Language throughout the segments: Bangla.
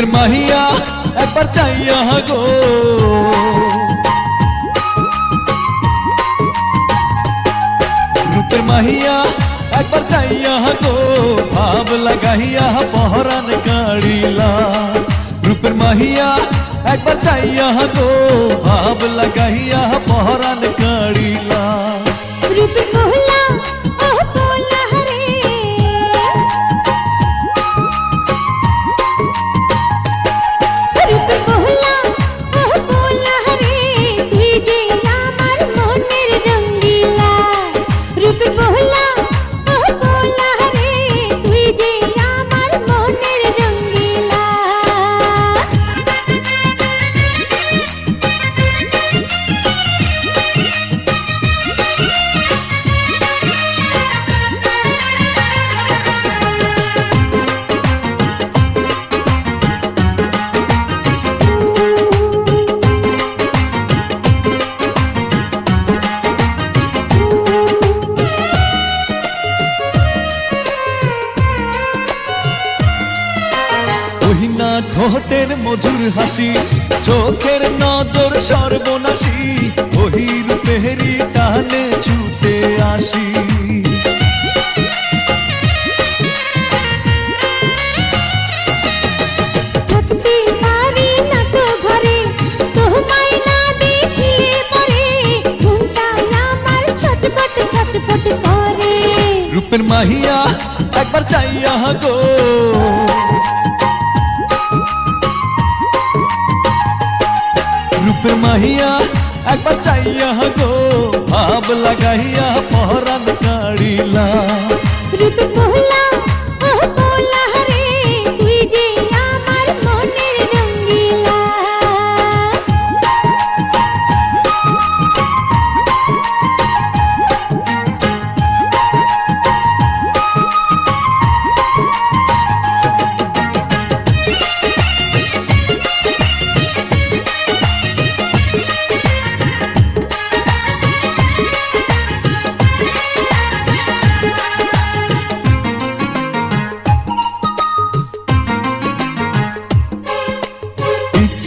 রূপের মাহিয়া একবার চাইয়া গো রূপের মাহিয়া একবার চাইয়া গো ভাব লাগাইয়া পহরান কাড়িলা রূপের মাহিয়া একবার চাইয়া গো ভাব লাগাইয়া পহরান ওহিনা ঠোঁটের মধুর হাসি চোখের নজর সর্বনাশী ওহি রূপেরি টানে ছুটে আসি। রূপের মাহিয়া একবার চাইয়া গো। রূপের মাহিয়া একবার চাইয়া গো ভাব লাগাইয়া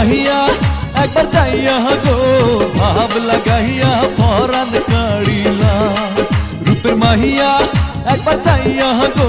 রূপের মাহিয়া একবার চাইয়া গো ভাব লাগাইয়া পরান কাড়িলা রূপের মাহিয়া একবার চাইয়া গো